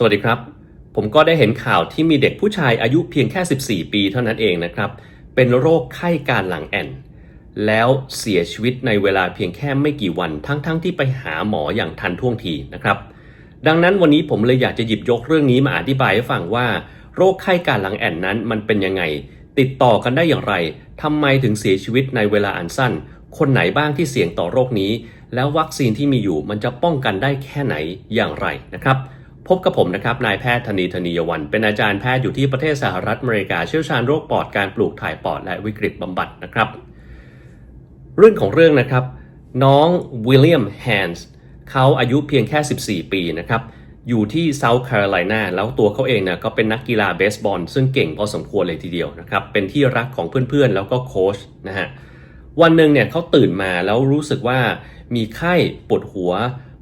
สวัสดีครับ ผมก็ได้เห็นข่าวที่มีเด็กผู้ชายอายุเพียงแค่ 14 ปีเท่านั้นเองนะครับ เป็นโรคไข้การหลังแอน แล้วเสียชีวิตในเวลาเพียงแค่ไม่กี่วัน ทั้งๆทที่ไปหาหมออย่างทันท่วงทีนะครับ ดังนั้นวันนี้ผมเลยอยากจะหยิบยกเรื่องนี้มาอธิบายให้ฟังว่า โรคไข้การหลังแอนนั้นมันเป็นยังไง ติดต่อกันได้อย่างไรทำไมถึงเสียชีวิตในเวลาอันสั้น คนไหนบ้างที่เสี่ยงต่อโรคนี้ แล้ววัคซีนที่มีอยู่มันจะป้องกันได้แค่ไหนอย่างไรนะครับ พบกับผมนะครับ นายแพทย์ธนีธนียวัน เป็นอาจารย์แพทย์อยู่ที่ประเทศสหรัฐอเมริกา เชี่ยวชาญโรคปอด การปลูกถ่ายปอด และวิกฤตบำบัดนะครับ เรื่องของเรื่องนะครับ น้องวิลเลียมแฮนส์เขาอายุเพียงแค่ 14 ปีนะครับ อยู่ที่เซาท์แคโรไลนา แล้วตัวเขาเองเนี่ยก็เป็นนักกีฬาเบสบอล ซึ่งเก่งพอสมควรเลยทีเดียวนะครับ เป็นที่รักของเพื่อนๆ แล้วก็โค้ชนะฮะ วันหนึ่งเนี่ยเขาตื่นมาแล้วรู้สึกว่ามีไข้ปวดหัว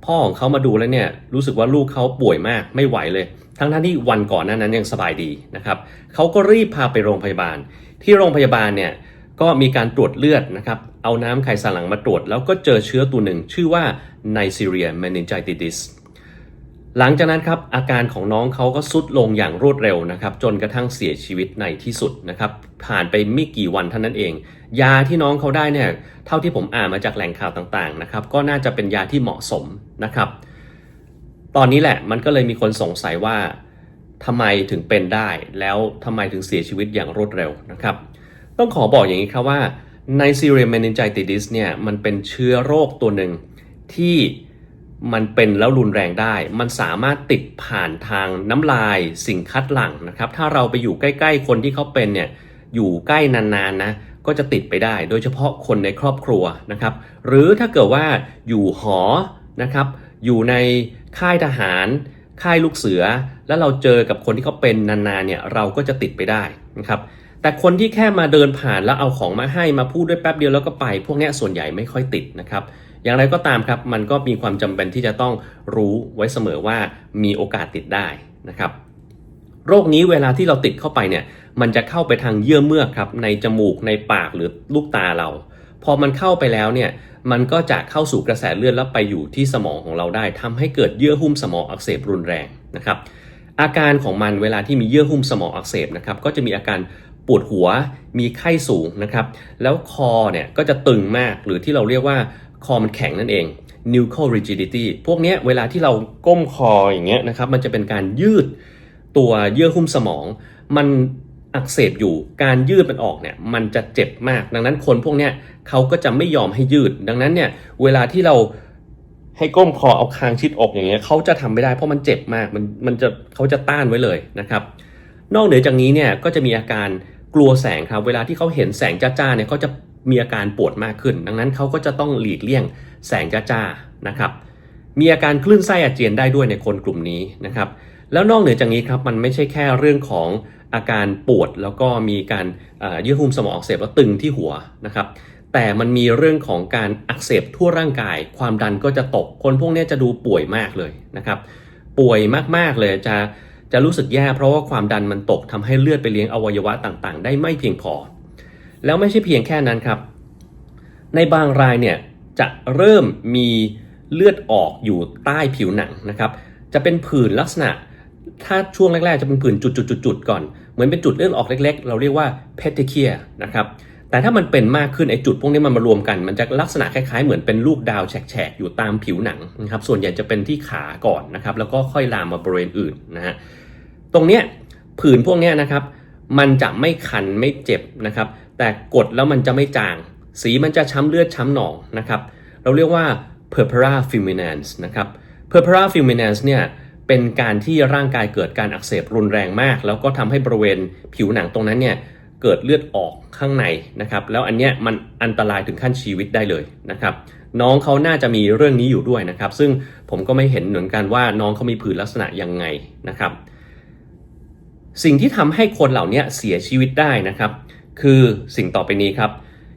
พ่อของเขามาดูแล้วเนี่ยรู้สึกว่าลูกเขาป่วยมากไม่ไหวเลย ทั้งท่ที่วันก่อนหน้านั้นยังสบายดีนะครับเขาก็รีบพาไปโรงพยาบาล ที่โรงพยาบาลเนี่ยก็มีการตรวจเลือดนะครับเอาน้ำไขสันหลังมาตรวจ แล้วก็เจอเชื้อตัวหนึ่งชื่อว่า Neisseria meningitis หลังจากนั้นครับอาการของน้องเขาก็สุดลงอย่างรวดเร็วนะครับ จนกระทั่งเสียชีวิตในที่สุดนะครับ ผ่านไปไม่กี่วันเท่านั้นเอง ยาที่น้องเขาได้เนี่ยเท่าที่ผมอ่านมาจากแหล่งข่าวต่างๆนะครับ ก็น่าจะเป็นยาที่เหมาะสมนะครับ ตอนนี้แหละมันก็เลยมีคนสงสัยว่าทำไมถึงเป็นได้ แล้วทำไมถึงเสียชีวิตอย่างรวดเร็วนะครับ ต้องขอบอกอย่างนี้ครับว่า Neisseria meningitis เนี่ยมันเป็นเชื้อโรคตัวหนึ่งที่ มันเป็นแล้วรุนแรงได้ มันสามารถติดผ่านทางน้ำลายสิ่งคัดหลั่งนะครับ ถ้าเราไปอยู่ใกล้ ๆ คนที่เขาเป็นเนี่ยอยู่ใกล้นานๆนะก็จะติดไปได้ โดยเฉพาะคนในครอบครัวนะครับ หรือถ้าเกิดว่าอยู่หอนะครับ อยู่ในค่ายทหาร ค่ายลูกเสือ แล้วเราเจอกับคนที่เขาเป็นนานๆเนี่ยเราก็จะติดไปได้นะครับ แต่คนที่แค่มาเดินผ่านแล้วเอาของมาให้มาพูดด้วยแป๊บเดียวแล้วก็ไป พวกนี้ส่วนใหญ่ไม่ค่อยติดนะครับ อย่างไรก็ตามครับ มันก็มีความจำเป็นที่จะต้องรู้ไว้เสมอว่ามีโอกาสติดได้นะครับ โรคนี้เวลาที่เราติดเข้าไปเนี่ย มันจะเข้าไปทางเยื่อเมือกครับ ในจมูกในปากหรือลูกตาเรา พอมันเข้าไปแล้วเนี่ย มันก็จะเข้าสู่กระแสเลือดแล้วไปอยู่ที่สมองของเราได้ทำให้เกิดเยื่อหุ้มสมองอักเสบรุนแรงนะครับ อาการของมันเวลาที่มีเยื่อหุ้มสมองอักเสบนะครับ ก็จะมีอาการปวดหัว มีไข้สูงนะครับ แล้วคอเนี่ยก็จะตึงมาก หรือที่เราเรียกว่า คอมันแข็งนั่นเอง nuchal rigidity พวกนี้เวลาที่เราก้มคออย่างเงี้ยนะครับ มันจะเป็นการยืดตัวเยื่อหุ้มสมอง มันอักเสบอยู่ การยืดมันออกเนี่ย มันจะเจ็บมาก ดังนั้นคนพวกเนี้ยเขาก็จะไม่ยอมให้ยืด ดังนั้นเนี่ย เวลาที่เราให้ก้มคอเอาคางชิดอกอย่างเงี้ยเขาจะทำไม่ได้เพราะมันเจ็บมาก มันมันจะเขาจะต้านไว้เลยนะครับ นอกเหนือจากนี้เนี่ยก็จะมีอาการกลัวแสงครับ เวลาที่เขาเห็นแสงจ้าๆเนี่ยเขาจะ มีอาการปวดมากขึ้น ดังนั้นเขาก็จะต้องหลีกเลี่ยงแสงจ้าๆนะครับ มีอาการคลื่นไส้อาเจียนได้ด้วยในคนกลุ่มนี้นะครับ แล้วนอกเหนือจากนี้ครับมันไม่ใช่แค่เรื่องของอาการปวดแล้วก็มีการเยื่อหุ้มสมองอักเสบแล้วตึงที่หัวนะครับ แต่มันมีเรื่องของการอักเสบทั่วร่างกาย ความดันก็จะตก คนพวกนี้จะดูป่วยมากเลยนะครับ ป่วยมากๆเลยจะจะรู้สึกแย่เพราะว่าความดันมันตกทำให้เลือดไปเลี้ยงอวัยวะต่างๆ ได้ไม่เพียงพอ แล้วไม่ใช่เพียงแค่นั้นครับ ในบางรายเนี่ยจะเริ่มมีเลือดออกอยู่ใต้ผิวหนังนะครับ จะเป็นผื่นลักษณะ ถ้าช่วงแรกๆ จะเป็นผื่นจุดๆๆก่อน เหมือนเป็นจุดเลือดออกเล็กๆ เราเรียกว่า petechiae นะครับแต่ถ้ามันเป็นมากขึ้นไอ้จุดพวกนี้มันมารวมกัน มันจะลักษณะคล้ายๆ เหมือนเป็นลูกดาวแฉกๆอยู่ตามผิวหนังนะครับ ส่วนใหญ่จะเป็นที่ขาก่อนนะครับ แล้วก็ค่อยลามมาบริเวณอื่นนะฮะตรงเนี้ยผื่นพวกเนี้ยนะครับ มันจะไม่คันไม่เจ็บนะครับ แต่กดแล้วมันจะไม่จาง สีมันจะช้ำเลือดช้ำหนองนะครับ เราเรียกว่า purpura fulminans นะครับ purpura fulminans เนี่ยเป็นการที่ร่างกายเกิดการอักเสบรุนแรงมาก แล้วก็ทำให้บริเวณผิวหนังตรงนั้นเนี่ยเกิดเลือดออกข้างในนะครับ แล้วอันเนี้ยมันอันตรายถึงขั้นชีวิตได้เลยนะครับ น้องเขาน่าจะมีเรื่องนี้อยู่ด้วยนะครับ ซึ่งผมก็ไม่เห็นเหมือนกันว่าน้องเขามีผื่นลักษณะยังไงนะครับ สิ่งที่ทำให้คนเหล่านี้เสียชีวิตได้นะครับ คือสิ่งต่อไปนี้ครับ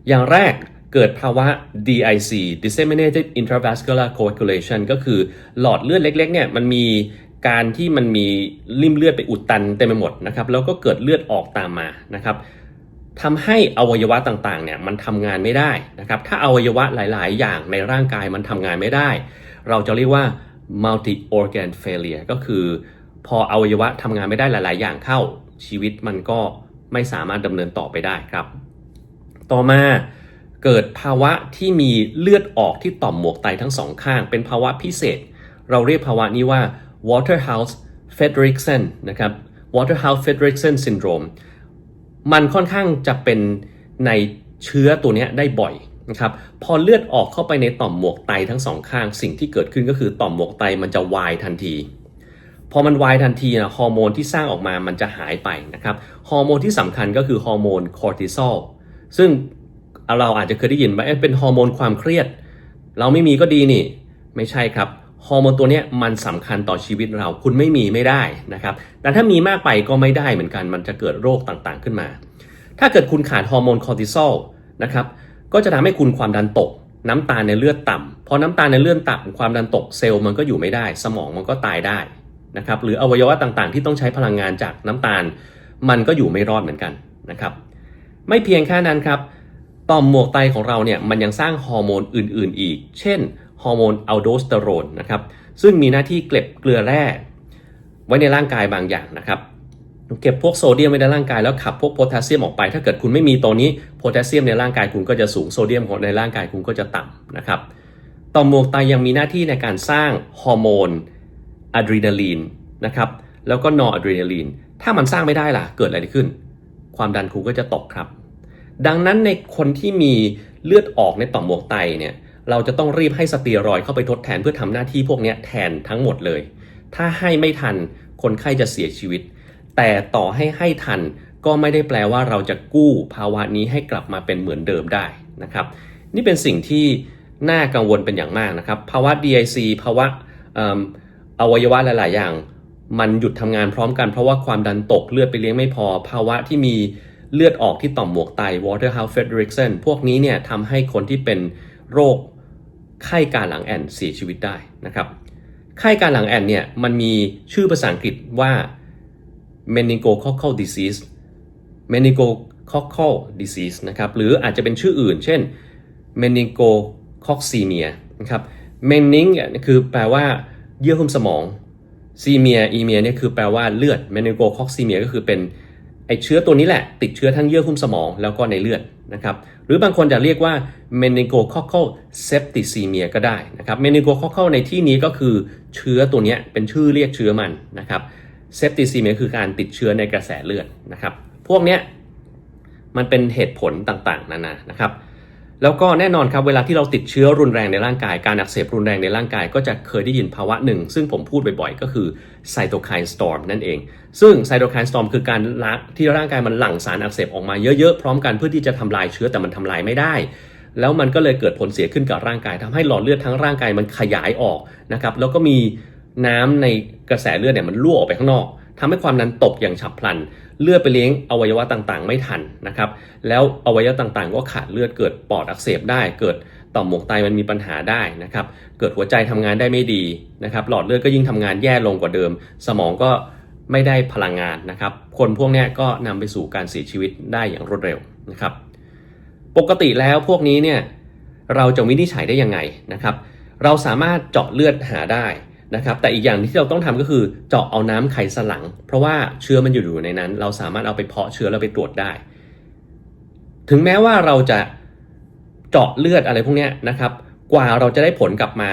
อย่างแรกเกิดภาวะ DIC disseminated intravascular coagulation ก็คือหลอดเลือดเล็กๆเนี่ยมันมีการที่มันมีริ่มเลือดไปอุดตันเต็มไปหมดนะครับแล้วก็เกิดเลือดออกตามมานะครับทำให้อวัยวะต่างๆเนี่ยมันทำงานไม่ได้นะครับถ้าอวัยวะหลายๆ อย่างในร่างกายมันทำงานไม่ได้ เราจะเรียกว่า multi organ failure ก็คือ พออวัยวะทำงานไม่ได้หลาย ๆ อย่างเข้าชีวิตมันก็ ไม่สามารถดำเนินต่อไปได้ครับ ต่อมาเกิดภาวะที่มีเลือดออกที่ต่อมหมวกไตทั้งสองข้าง เป็นภาวะพิเศษ เราเรียกภาวะนี้ว่า Waterhouse Friderichsen นะครับ Waterhouse Friderichsen syndrome มันค่อนข้างจะเป็นในเชื้อตัวนี้ได้บ่อยนะครับพอเลือดออกเข้าไปในต่อมหมวกไตทั้งสองข้าง สิ่งที่เกิดขึ้นก็คือต่อมหมวกไตมันจะวายทันที พอมันวายทันทีนะฮอร์โมนที่สร้างออกมามันจะหายไปนะครับฮอร์โมนที่สำคัญก็คือฮอร์โมนคอร์ติซอลซึ่งเราอาจจะเคยได้ยินว่าเป็นฮอร์โมนความเครียด เราไม่มีก็ดีนี่ ไม่ใช่ครับฮอร์โมนตัวนี้มันสำคัญต่อชีวิตเราคุณไม่มีไม่ได้นะครับแต่ถ้ามีมากไปก็ไม่ได้เหมือนกัน มันจะเกิดโรคต่างๆขึ้นมา ถ้าเกิดคุณขาดฮอร์โมนคอร์ติซอลนะครับก็จะทำให้คุณความดันตก น้ำตาลในเลือดต่ำพอน้ำตาลในเลือดต่ำความดันตกเซลล์มันก็อยู่ไม่ได้ สมองมันก็ตายได้ นะครับหรืออวัยวะต่างๆ ที่ต้องใช้พลังงานจากน้ำตาล มันก็อยู่ไม่รอดเหมือนกันนะครับไม่เพียงแค่นั้นครับต่อมหมวกไตของเราเนี่ยมันยังสร้างฮอร์โมนอื่น ๆ อีก เช่นฮอร์โมนอัลโดสเตอโรนนะครับซึ่งมีหน้าที่เก็บเกลือแร่ไว้ในร่างกายบางอย่างนะครับเก็บพวกโซเดียมไว้ในร่างกายแล้วขับพวกโพแทสเซียมออกไป ถ้าเกิดคุณไม่มีตัวนี้โพแทสเซียมในร่างกายคุณก็จะสูงโซเดียมของในร่างกายคุณก็จะต่ำนะครับต่อมหมวกไตยังมีหน้าที่ในการสร้างฮอร์โมน อะดรีนาลีนนะครับแล้วก็นอร์อะดรีนาลีนถ้ามันสร้างไม่ได้ล่ะ เกิดอะไรขึ้น ความดันคุณก็จะตกครับ ดังนั้นในคนที่มีเลือดออกในต่อมหมวกไตเนี่ยเราจะต้องรีบให้สเตียรอยเข้าไปทดแทนเพื่อทำหน้าที่พวกนี้แทนทั้งหมดเลย ถ้าให้ไม่ทันคนไข้จะเสียชีวิต แต่ต่อให้ให้ทันก็ไม่ได้แปลว่าเราจะกู้ภาวะนี้ให้กลับมาเป็นเหมือนเดิมได้นะครับ นี่เป็นสิ่งที่น่ากังวลเป็นอย่างมากนะครับ ภาวะ DIC ภาวะ อวัยวะหลาย ๆ อย่าง มันหยุดทำงานพร้อมกันเพราะว่าความดันตกเลือดไปเลี้ยงไม่พอ ภาวะที่มีเลือดออกที่ต่อมหมวกไต Waterhouse Friderichsen พวกนี้เนี่ยทำให้คนที่เป็นโรคไข้การหลังแอนเสียชีวิตได้นะครับไข้การหลังแอนเนี่ยมันมีชื่อภาษาอังกฤษว่า meningococcal disease meningococcal disease นะครับหรืออาจจะเป็นชื่ออื่น เช่น meningococcemia นะครับ mening คือแปลว่า เยื่อหุ้มสมอง seemia emia เนี่ยคือแปลว่าเลือด meningococcemia ก็คือเป็นไอเชื้อตัวนี้แหละ ติดเชื้อทั้งเยื่อหุ้มสมองแล้วก็ในเลือดนะครับหรือบางคนจะเรียกว่า meningococcal septicemia ก็ได้นะครับ meningococcal ในที่นี้ก็คือเชื้อตัวนี้เป็นชื่อเรียกเชื้อมันนะครับ septicemia คือการติดเชื้อในกระแสเลือดนะครับพวกเนี้ยมันเป็นเหตุผลต่างๆนานานะครับ แล้วก็แน่นอนครับเวลาที่เราติดเชื้อรุนแรงในร่างกาย การอักเสบรุนแรงในร่างกาย ก็จะเคยได้ยินภาวะหนึ่ง ซึ่งผมพูดบ่อยๆ ก็คือไซโตไคน์สตอร์มนั่นเอง ซึ่งไซโตไคน์สตอร์มคือการละที่ร่างกายมันหลั่งสารอักเสบออกมาเยอะๆ พร้อมกันเพื่อที่จะทำลายเชื้อแต่มันทำลายไม่ได้ แล้วมันก็เลยเกิดผลเสียขึ้นกับร่างกายทำให้หลอดเลือดทั้งร่างกายมันขยายออกนะครับแล้วก็มีน้ำในกระแสเลือดเนี่ยมันรั่วออกไปข้างนอก ทำให้ความดันตกอย่างฉับพลัน เลือดไปเลี้ยงอวัยวะต่างๆ ไม่ทันนะครับ แล้วอวัยวะต่างๆ ก็ขาดเลือดเกิดปอดอักเสบได้ เกิดต่อมหมวกไตมันมีปัญหาได้นะครับ เกิดหัวใจทำงานได้ไม่ดีนะครับ หลอดเลือดก็ยิ่งทำงานแย่ลงกว่าเดิม สมองก็ไม่ได้พลังงานนะครับ คนพวกนี้ก็นำไปสู่การเสียชีวิตได้อย่างรวดเร็วนะครับ ปกติแล้วพวกนี้เนี่ยเราจะวินิจฉัยได้ยังไงนะครับ เราสามารถเจาะเลือดหาได้ นะครับแต่อีกอย่างที่เราต้องทำก็คือเจาะเอาน้ำไขสันหลัง เพราะว่าเชื้อมันอยู่อยู่ในนั้น เราสามารถเอาไปเพาะเชื้อแล้วไปตรวจได้ ถึงแม้ว่าเราจะเจาะเลือดอะไรพวกนี้นะครับ กว่าเราจะได้ผลกลับมา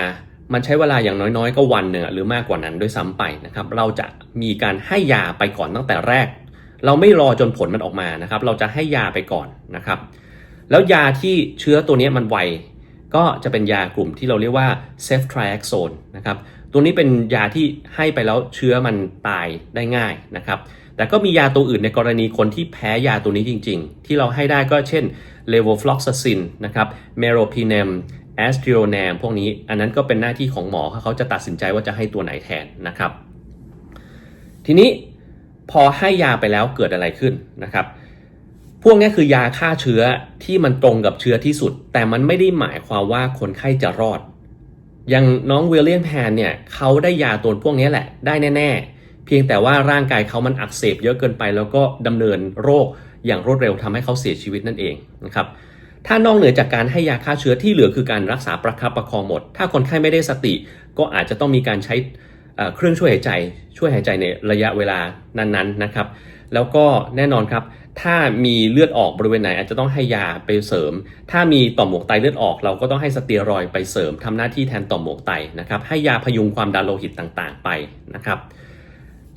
มันใช้เวลาอย่างน้อยๆ ก็วันหนึ่งหรือมากกว่านั้นด้วยซ้ำไปนะครับ เราจะมีการให้ยาไปก่อนตั้งแต่แรก เราไม่รอจนผลมันออกมานะครับ เราจะให้ยาไปก่อนนะครับ แล้วยาที่เชื้อตัวนี้มันไวก็จะเป็นยากลุ่มที่เราเรียกว่า ceftriaxone นะครับ ตัวนี้เป็นยาที่ให้ไปแล้วเชื้อมันตายได้ง่ายนะครับ แต่ก็มียาตัวอื่นในกรณีคนที่แพ้ยาตัวนี้จริง ๆ ที่เราให้ได้ก็เช่น levofloxacin นะครับ meropenem a s t r i o n a m พวกนี้อันนั้นก็เป็นหน้าที่ของหมอเขาจะตัดสินใจว่าจะให้ตัวไหนแทนนะครับ ทีนี้พอให้ยาไปแล้วเกิดอะไรขึ้นนะครับ พวกนี้คือยาฆ่าเชื้อที่มันตรงกับเชื้อที่สุด แต่มันไม่ได้หมายความว่าคนไข้จะรอด ย่างน้องวิลเลียมแพนเนี่ยเขาได้ยาตัวพวกนี้แหละได้แน่ๆ เพียงแต่ว่าร่างกายเขามันอักเสบเยอะเกินไป แล้วก็ดำเนินโรคอย่างรวดเร็วทำให้เขาเสียชีวิตนั่นเองนะครับถ้านอกเหนือจากการให้ยาฆ่าเชื้อที่เหลือคือการรักษาประคับประคองหมด ถ้าคนไข้ไม่ได้สติ ก็อาจจะต้องมีการใช้เอ่อเครื่องช่วยหายใจ ช่วยหายใจในระยะเวลานั้นๆนะครับ แล้วก็แน่นอนครับ ถ้ามีเลือดออกบริเวณไหน อาจจะต้องให้ยาไปเสริม ถ้ามีต่อมหมวกไตเลือดออก เราก็ต้องให้สเตียรอยไปเสริมทำหน้าที่แทนต่อมหมวกไตนะครับ ให้ยาพยุงความดันโลหิตต่างๆ ไปนะครับ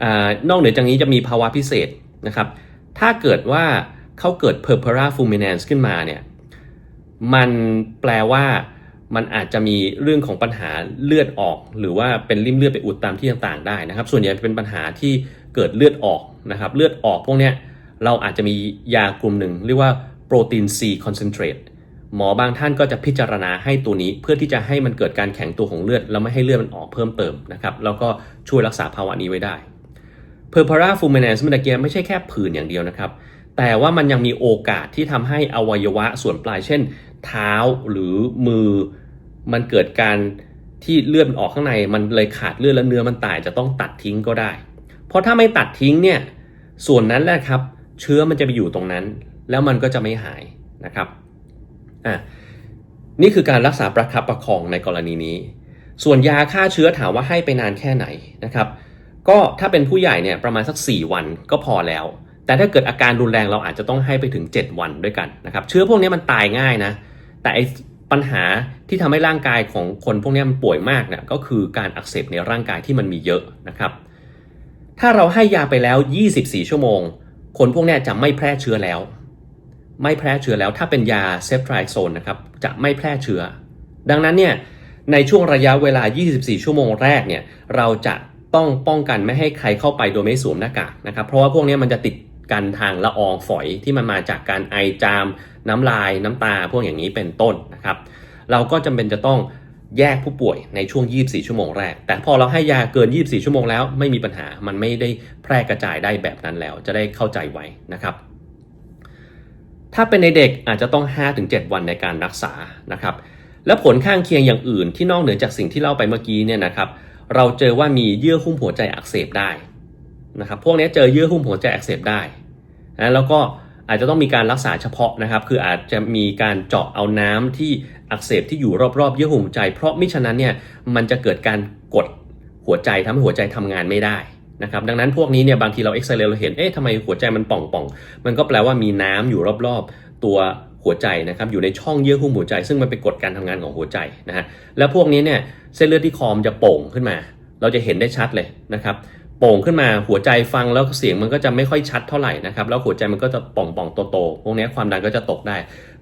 อนอกเหนือจากนี้จะมีภาวะพิเศษนะครับ ถ้าเกิดว่าเขาเกิด purpura fulminans ขึ้นมาเนี่ย มันแปลว่ามันอาจจะมีเรื่องของปัญหาเลือดออก หรือว่าเป็นริ่มเลือดไปอุดตามที่ต่างๆ ได้นะครับ ส่วนใหญ่เป็นปัญหาที่เกิดเลือดออกนะครับ เลือดออกพวกเนี้ย เราอาจจะมียากลุ่มหนึ่ง เรียกว่าโปรตีน C concentrate หมอบางท่านก็จะพิจารณาให้ตัวนี้เพื่อที่จะให้มันเกิดการแข็งตัวของเลือด แล้วไม่ให้เลือดมันออกเพิ่มเติมนะครับแล้วก็ช่วยรักษาภาวะนี้ไว้ได้ p u r p u r a fulminans เมื่อกี้ไม่ใช่แค่ผื่นอย่างเดียวนะครับ แต่ว่ามันยังมีโอกาสที่ทำให้อวัยวะส่วนปลายเช่น เท้าหรือมือ มันเกิดการที่เลือดมันออกข้างใน มันเลยขาดเลือดแล้วเนื้อมันตายจะต้องตัดทิ้งก็ได้ เพราะถ้าไม่ตัดทิ้งเนี่ยส่วนนั้นแหละครับ เชื้อมันจะไปอยู่ตรงนั้น แล้วมันก็จะไม่หายนะครับอะนี่คือการรักษาประคับประคองในกรณีนี้ ส่วนยาฆ่าเชื้อถามว่าให้ไปนานแค่ไหนนะครับ ก็ถ้าเป็นผู้ใหญ่เนี่ยประมาณสัก 4 วันก็พอแล้ว แต่ถ้าเกิดอาการรุนแรงเราอาจจะต้องให้ไปถึง 7 วันด้วยกันนะครับ เชื้อพวกนี้มันตายง่ายนะ แต่ไอปัญหาที่ทำให้ร่างกายของคนพวกนี้มันป่วยมากเนี่ยก็คือการอักเสบในร่างกายที่มันมีเยอะนะครับ ถ้าเราให้ยาไปแล้ว 24 ชั่วโมง คนพวกนี้จะไม่แพร่เชื้อแล้ว ไม่แพร่เชื้อแล้วถ้าเป็นยาเซฟทริโซนนะครับจะไม่แพร่เชื้อ ดังนั้นเนี่ยในช่วงระยะเวลา 24 ชั่วโมงแรกเนี่ยเราจะต้องป้องกันไม่ให้ใครเข้าไปโดยไม่สวมหน้ากากนะครับ เพราะว่าพวกนี้มันจะติดกันทางละอองฝอยที่มันมาจากการไอจาม น้ำลายน้ำตาพวกอย่างนี้เป็นต้นนะครับ เราก็จำเป็นจะต้อง แยกผู้ป่วยในช่วง 24 ชั่วโมงแรก แต่พอเราให้ยาเกิน 24 ชั่วโมงแล้วไม่มีปัญหา มันไม่ได้แพร่กระจายได้แบบนั้นแล้ว จะได้เข้าใจไว้นะครับ ถ้าเป็นในเด็กอาจจะต้อง 5-7 วันในการรักษานะครับ และผลข้างเคียงอย่างอื่นที่นอกเหนือจากสิ่งที่เล่าไปเมื่อกี้เนี่ยนะครับ เราเจอว่ามีเยื่อหุ้มหัวใจอักเสบได้นะครับ พวกนี้เจอเยื่อหุ้มหัวใจอักเสบได้นะแล้วก็อาจจะต้องมีการรักษาเฉพาะนะครับ คืออาจจะมีการเจาะเอาน้ำที่ อักเสบที่อยู่รอบๆเยื่อหุ้มใจ เพราะมิฉะนั้นเนี่ยมันจะเกิดการกดหัวใจทำให้หัวใจทำงานไม่ได้นะครับดังนั้นพวกนี้เนี่ยบางทีเราเอ็กซเรย์เราเห็นเอ๊ะทำไมหัวใจมันป่องๆมันก็แปลว่ามีน้ำอยู่รอบๆ ตัวหัวใจนะครับอยู่ในช่องเยื่อหุ้มหัวใจ ซึ่งมันไปกดการทำงานของหัวใจนะฮะแล้วพวกนี้เนี่ยเส้นเลือดที่คอมจะโป่งขึ้นมา เราจะเห็นได้ชัดเลยนะครับ โป่งขึ้นมาหัวใจฟังแล้วเสียงมันก็จะไม่ค่อยชัดเท่าไหร่นะครับแล้วหัวใจมันก็จะป่องป่องๆโตๆพวกนี้ความดันก็จะตกได้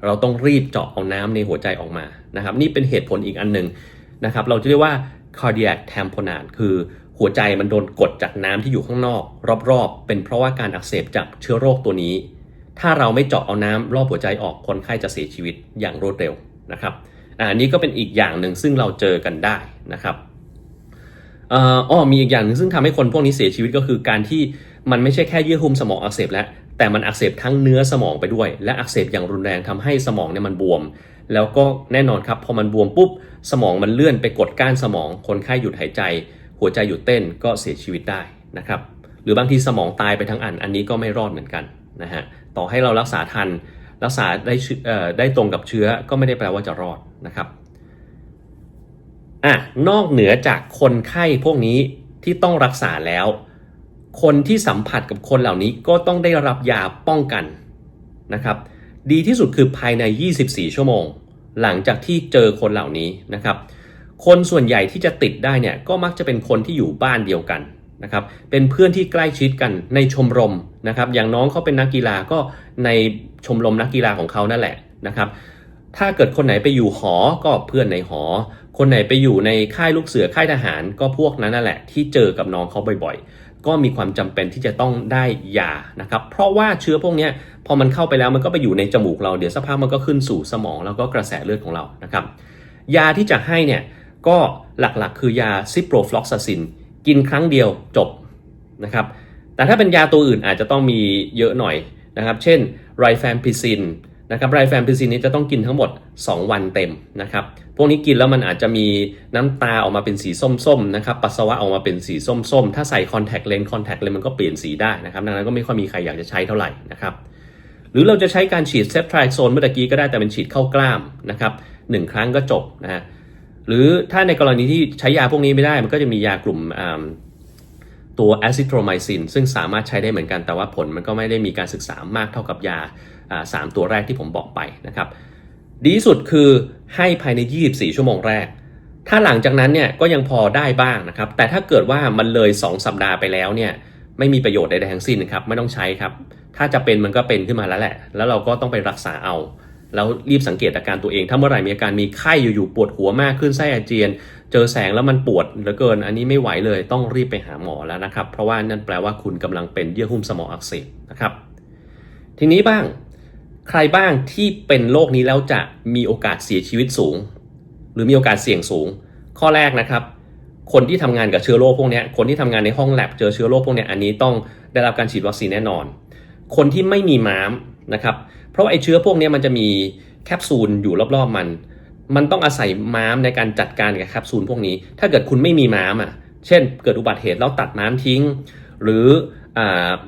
เราต้องรีบเจาะเอาน้ำในหัวใจออกมานะครับ นี่เป็นเหตุผลอีกอันหนึ่งนะครับ เราจะเรียกว่า cardiac tamponade คือหัวใจมันโดนกดจากน้ำที่อยู่ข้างนอก รอบๆ เป็นเพราะว่าการอักเสบจากเชื้อโรคตัวนี้ ถ้าเราไม่เจาะเอาน้ำรอบหัวใจออกคนไข้จะเสียชีวิตอย่างรวดเร็วนะครับอ่านี้ก็เป็นอีกอย่างหนึ่งซึ่งเราเจอกันได้นะครับ อ่อมีอีกอย่างหนึงซึ่งทำให้คนพวกนี้เสียชีวิตก็คือการที่มันไม่ใช่แค่เยื่อหุ้มสมองอักเสบแล้วแต่มันอักเสบทั้งเนื้อสมองไปด้วย และอักเสบอย่างรุนแรงทำให้สมองเนี่ยมันบวม แล้วก็แน่นอนครับพอมันบวมปุ๊บสมองมันเลื่อนไปกดก้านสมอง คนไข้หยุดหายใจ หัวใจหยุดเต้นก็เสียชีวิตได้นะครับหรือบางทีสมองตายไปทั้งอันอันนี้ก็ไม่รอดเหมือนกันนะฮะต่อให้เรารักษาทันรักษาได้ได้ตรงกับเชื้อก็ไม่ได้แปลว่าจะรอดนะครับ อะนอกเหนือจากคนไข้พวกนี้ที่ต้องรักษาแล้ว คนที่สัมผัสกับคนเหล่านี้ก็ต้องได้รับยาป้องกันนะครับ ดีที่สุดคือภายใน 24 ชั่วโมง หลังจากที่เจอคนเหล่านี้นะครับ คนส่วนใหญ่ที่จะติดได้เนี่ยก็มักจะเป็นคนที่อยู่บ้านเดียวกันนะครับ เป็นเพื่อนที่ใกล้ชิดกันในชมรมนะครับ อย่างน้องเขาเป็นนักกีฬาก็ในชมรมนักกีฬาของเขานั่นแหละนะครับ ถ้าเกิดคนไหนไปอยู่หอก็เพื่อนในหอ คนไหนไปอยู่ในค่ายลูกเสือค่ายทหาร ก็พวกนั้นนั่นแหละที่เจอกับน้องเขาบ่อยๆ ก็มีความจำเป็นที่จะต้องได้ยานะครับ เพราะว่าเชื้อพวกนี้พอมันเข้าไปแล้วมันก็ไปอยู่ในจมูกเราเดี๋ยวสักพักมันก็ขึ้นสู่สมองแล้วก็กระแสเลือดของเรานะครับ ยาที่จะให้เนี่ยก็หลักๆ คือยาซิโปรฟลอกซาซินกินครั้งเดียวจบนะครับ แต่ถ้าเป็นยาตัวอื่นอาจจะต้องมีเยอะหน่อยนะครับ เช่นไรแฟมพิซิน นะครับไรแฟมพิซินนี้จะต้องกินทั้งหมด 2 วันเต็มนะครับ พวกนี้กินแล้วมันอาจจะมีน้ำตาออกมาเป็นสีส้มๆนะครับ ปัสสาวะออกมาเป็นสีส้มๆ ถ้าใส่คอนแทคเลนส์คอนแทคเลนส์มันก็เปลี่ยนสีได้นะครับ ดังนั้นก็ไม่ค่อยมีใครอยากจะใช้เท่าไหร่นะครับ หรือเราจะใช้การฉีดเซฟทรโซนเมื่อกี้ก็ได้แต่เป็นฉีดเข้ากล้ามนะครับหนึ่งครั้งก็จบนะฮะ หรือถ้าในกรณีที่ใช้ยาพวกนี้ไม่ได้ มันก็จะมียากลุ่มตัวแอซิโทรไมซินซึ่งสามารถใช้ได้เหมือนกันแต่ว่าผลมันก็ไม่ได้มีการศึกษามากเท่ากับยา สามตัวแรกที่ผมบอกไปนะครับ ดีสุดคือให้ภายใน 24 ชั่วโมงแรก ถ้าหลังจากนั้นเนี่ยก็ยังพอได้บ้างนะครับ แต่ถ้าเกิดว่ามันเลย 2 สัปดาห์ไปแล้วเนี่ยไม่มีประโยชน์ใดๆทั้งสิ้นครับไม่ต้องใช้ครับ ถ้าจะเป็นมันก็เป็นขึ้นมาแล้วแหละ แล้วเราก็ต้องไปรักษาเอา แล้วรีบสังเกตอาการตัวเอง ถ้าเมื่อไหร่มีอาการมีไข้อยู่ๆปวดหัวมากขึ้นไส้อาเจียน เจอแสงแล้วมันปวดเหลือเกิน อันนี้ไม่ไหวเลยต้องรีบไปหาหมอแล้วนะครับ เพราะว่านั่นแปลว่าคุณกำลังเป็นเยื่อหุ้มสมองอักเสบนะครับ ทีนี้บ้าง ใครบ้างที่เป็นโรคนี้แล้วจะมีโอกาสเสียชีวิตสูง หรือมีโอกาสเสี่ยงสูง ข้อแรกนะครับ คนที่ทำงานกับเชื้อโรคพวกนี้คนที่ทำงานในห้องแลบเจอเชื้อโรคพวกนี้อันนี้ต้องได้รับการฉีดวัคซีนแน่นอน คนที่ไม่มีม้ามนะครับ เพราะไอ้เชื้อพวกนี้มันจะมีแคปซูลอยู่รอบๆมัน มันต้องอาศัยม้ามในการจัดการกับแคปซูลพวกนี้ ถ้าเกิดคุณไม่มีม้ามอะ เช่น เกิดอุบัติเหตุแล้วตัดม้ามทิ้ง หรือ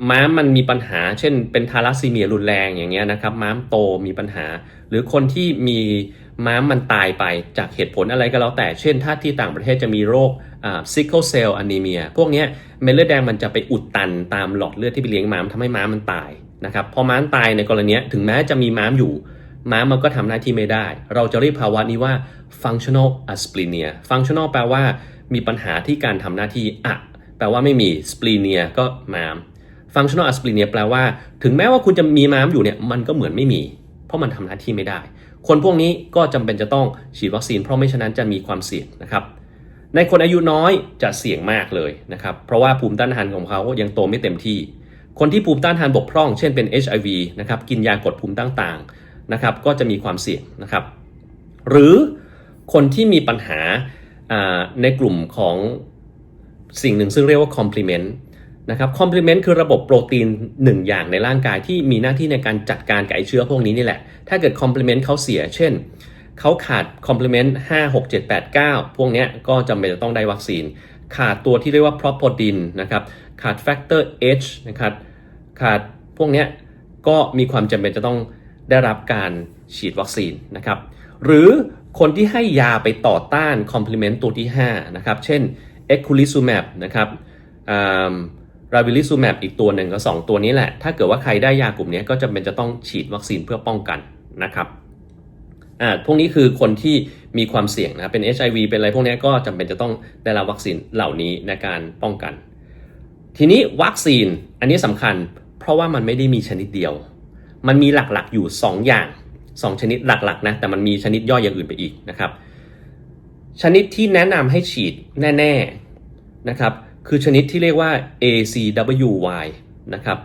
ม้ามมันมีปัญหา เช่น เป็นทาลัสซีเมียรุนแรงอย่างเงี้ยนะครับ ม้ามโตมีปัญหา หรือคนที่มีม้ามมันตายไปจากเหตุผลอะไรก็แล้วแต่ เช่น ถ้าที่ต่างประเทศจะมีโรคซิกเกิลเซลล์อนีเมีย พวกเนี้ยเม็ดเลือดแดงมันจะไปอุดตันตามหลอดเลือดที่ไปเลี้ยงม้ามทำให้ม้ามมันตายนะครับ พอม้ามตายในกรณีนี้ถึงแม้จะมีม้ามอยู่ ม้ามมันก็ทำหน้าที่ไม่ได้ เราจะเรียกภาวะนี้ว่า functional asplenia functional แปลว่ามีปัญหาที่การทำหน้าที่อะ แปลว่าไม่มี splenia ก็ม้าม functional asplenia แปลว่า ถึงแม้ว่าคุณจะมีม้ามอยู่เนี่ยมันก็เหมือนไม่มี เพราะมันทำหน้าที่ไม่ได้ คนพวกนี้ก็จำเป็นจะต้องฉีดวัคซีน เพราะไม่ฉะนั้นจะมีความเสี่ยงนะครับ ในคนอายุน้อยจะเสี่ยงมากเลยนะครับ เพราะว่าภูมิต้านทานของเขายังโตไม่เต็มที่ คนที่ภูมิต้านทานบกพร่อง เช่นเป็น HIV นะครับกินยากดภูมิต่างๆนะครับ ก็จะมีความเสี่ยงนะครับ หรือคนที่มีปัญหาในกลุ่มของ สิ่งหนึ่งซึ่งเรียกว่า complement นะครับ complement คือระบบโปรตีนหนึ่งอย่างในร่างกายที่มีหน้าที่ในการจัดการกับไอเชื้อพวกนี้นี่แหละ ถ้าเกิด complement เขาเสีย เช่น เขาขาด complement 5 6 7 8 9 พวกนี้ก็จำเป็นจะต้องได้วัคซีน ขาดตัวที่เรียกว่า propodin นะครับ ขาด factor H นะครับ ขาดพวกนี้ก็มีความจำเป็นจะต้องได้รับการฉีดวัคซีนนะครับ หรือคนที่ให้ยาไปต่อต้าน complement ตัวที่5นะครับ เช่น eculizumab นะครับราวิลิซูแมบอีกตัวหนึ่งก็สองตัวนี้แหละ ถ้าเกิดว่าใครได้ยากลุ่มนี้ก็จำเป็นจะต้องฉีดวัคซีนเพื่อป้องกันนะครับอ่าพวกนี้คือคนที่มีความเสี่ยงนะเป็น HIV เป็นอะไรพวกนี้ก็จำเป็นจะต้องได้รับวัคซีนเหล่านี้ในการป้องกัน ทีนี้วัคซีนอันนี้สำคัญ เพราะว่ามันไม่ได้มีชนิดเดียว มันมีหลักๆอยู่ 2 อย่าง 2 ชนิดหลักๆนะแต่มันมีชนิดย่อยอย่างอื่นไปอีกนะครับ ชนิดที่แนะนำให้ฉีดแน่ๆนะครับคือชนิดที่เรียกว่า ACWY นะครับ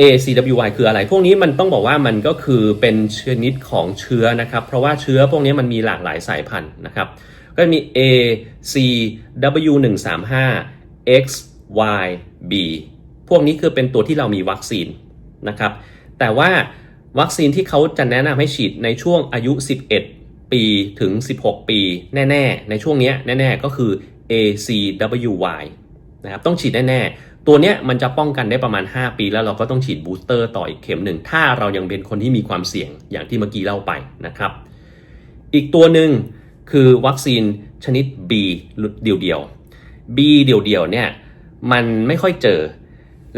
ACWY คืออะไร พวกนี้มันต้องบอกว่ามันก็คือเป็นชนิดของเชื้อนะครับ เพราะว่าเชื้อพวกนี้มันมีหลากหลายสายพันธุ์นะครับ ก็มี ACW135 XYB พวกนี้คือเป็นตัวที่เรามีวัคซีนนะครับ แต่ว่าวัคซีนที่เขาจะแนะนำให้ฉีดในช่วงอายุ 11 ปีถึง 16 ปีแน่ ๆ ในช่วงนี้แน่ ๆ ก็คือ ACWY นะครับต้องฉีดแน่ ๆ ตัวเนี้ยมันจะป้องกันได้ประมาณ 5 ปีแล้วเราก็ต้องฉีดบูสเตอร์ต่ออีกเข็มหนึ่ง ถ้าเรายังเป็นคนที่มีความเสี่ยงอย่างที่เมื่อกี้เล่าไปนะครับ อีกตัวหนึ่งคือวัคซีนชนิด B เดี่ยวๆ B เดี่ยวๆเนี่ยมันไม่ค่อยเจอ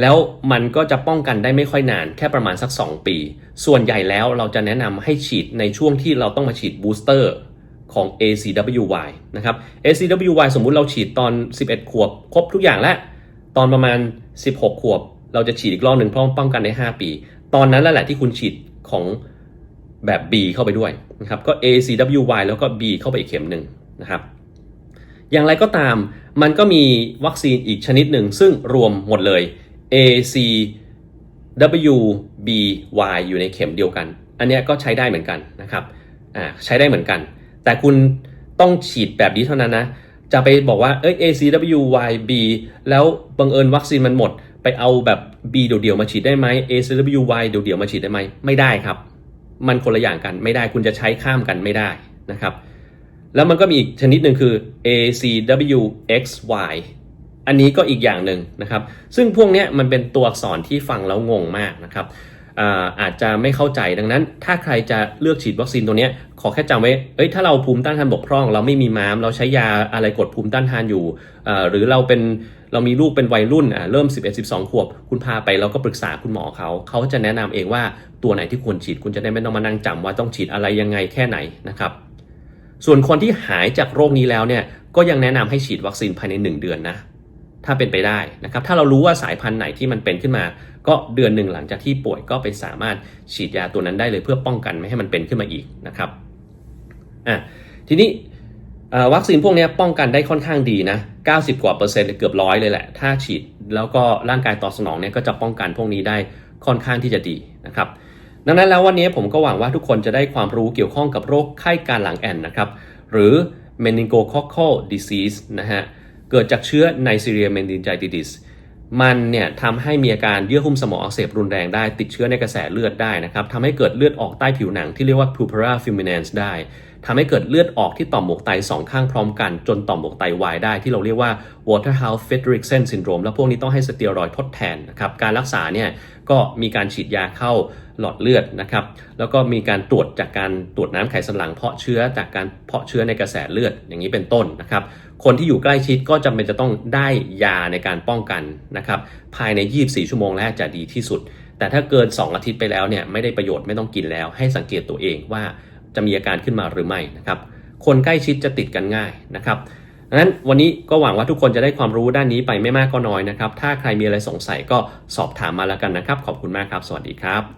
แล้วมันก็จะป้องกันได้ไม่ค่อยนานแค่ประมาณสัก 2 ปี ส่วนใหญ่แล้วเราจะแนะนำให้ฉีดในช่วงที่เราต้องมาฉีดบูสเตอร์ของ ACWY นะครับ ACWY สมมุติเราฉีดตอน 11 ขวบ ครบทุกอย่างแล้ว ตอนประมาณ 16 ขวบ เราจะฉีดอีกรอบหนึ่งเพราะป้องกันได้ 5 ปี ตอนนั้นแล้วแหละที่คุณฉีดของแบบ B เข้าไปด้วยนะครับก็ ACWY แล้วก็ B เข้าไปอีกเข็มหนึ่งนะครับอย่างไรก็ตามมันก็มีวัคซีนอีกชนิดหนึ่งซึ่งรวมหมดเลย ACWBY อยู่ในเข็มเดียวกัน อันนี้ก็ใช้ได้เหมือนกันนะครับอ่าใช้ได้เหมือนกัน แต่คุณต้องฉีดแบบนี้เท่านั้นนะ จะไปบอกว่าเอ้ย ACWYB แล้วบังเอิญวัคซีนมันหมด ไปเอาแบบ B เดี่ยวๆมาฉีดได้ไหม ACWY เดี่ยวๆมาฉีดได้ไหมไม่ได้ครับ มันคนละอย่างกันไม่ได้คุณจะใช้ข้ามกันไม่ได้นะครับ แล้วมันก็มีอีกชนิดหนึ่งคือ ACWXY อันนี้ก็อีกอย่างหนึ่งนะครับ ซึ่งพวกนี้มันเป็นตัวอักษรที่ฟังแล้วงงมากนะครับอาจจะไม่เข้าใจดังนั้น ถ้าใครจะเลือกฉีดวัคซีนตัวนี้ขอแค่จำไว้เอ้ยถ้าเราภูมิต้านทานบกพร่อง เราไม่มีม้าม เราใช้ยาอะไรกดภูมิต้านทานอยู่ หรือเราเป็นเรามีลูกเป็นวัยรุ่นอ่าเริ่ม 11 12 ขวบ คุณพาไปเราก็ปรึกษาคุณหมอเขา เขาจะแนะนำเองว่าตัวไหนที่ควรฉีดคุณจะได้ไม่ต้องมานั่งจำว่าต้องฉีดอะไรยังไงแค่ไหนนะครับ ส่วนคนที่หายจากโรคนี้แล้วเนี่ยก็ยังแนะนำให้ฉีดวัคซีนภายใน 1 เดือนนะ ถ้าเป็นไปได้นะครับ ถ้าเรารู้ว่าสายพันธุ์ไหนที่มันเป็นขึ้นมา ก็เดือนหนึ่งหลังจากที่ป่วยก็ไปสามารถฉีดยาตัวนั้นได้เลยเพื่อป้องกันไม่ให้มันเป็นขึ้นมาอีกนะครับอะทีนี้วัคซีนพวกนี้ป้องกันได้ค่อนข้างดีนะ 90 กว่าเปอร์เซ็นต์เกือบร้อยเลยแหละ ถ้าฉีดแล้วก็ร่างกายตอบสนองเนี่ยก็จะป้องกันพวกนี้ได้ค่อนข้างที่จะดีนะครับ ดังนั้นแล้ววันนี้ผมก็หวังว่าทุกคนจะได้ความรู้เกี่ยวข้องกับโรคไข้การหลังแอนนะครับ หรือ meningococcal disease นะฮะ เกิดจากเชื้อ Neisseria meningitis มันเนี่ยทำให้มีอาการเยื่อหุ้มสมองอักเสบรุนแรงได้ ติดเชื้อในกระแสเลือดได้นะครับทำให้เกิดเลือดออกใต้ผิวหนังที่เรียกว่า purpura fulminans ได้ทำให้เกิดเลือดออกที่ต่อมหมวกไตสองข้างพร้อมกัน จนต่อมหมวกไตวายได้ที่เราเรียกว่า Waterhouse Friderichsen syndrome แล้วพวกนี้ต้องให้สเตียรอยทดแทนนะครับการรักษาเนี่ยก็มีการฉีดยาเข้าหลอดเลือดนะครับแล้วก็มีการตรวจจากการตรวจน้ำไขสันหลังเพาะเชื้อจากการเพาะเชื้อในกระแสเลือดอย่างนี้เป็นต้นนะครับ คนที่อยู่ใกล้ชิดก็จำเป็นจะต้องได้ยาในการป้องกันนะครับภายใน 24 ชั่วโมงแรกจะดีที่สุด แต่ถ้าเกิน 2 อาทิตย์ไปแล้วเนี่ยไม่ได้ประโยชน์ไม่ต้องกินแล้ว ให้สังเกตตัวเองว่าจะมีอาการขึ้นมาหรือไม่นะครับคนใกล้ชิดจะติดกันง่ายนะครับดังนั้นวันนี้ก็หวังว่าทุกคนจะได้ความรู้ด้านนี้ไปไม่มากก็น้อยนะครับ ถ้าใครมีอะไรสงสัยก็สอบถามมาแล้วกันนะครับ ขอบคุณมากครับ สวัสดีครับ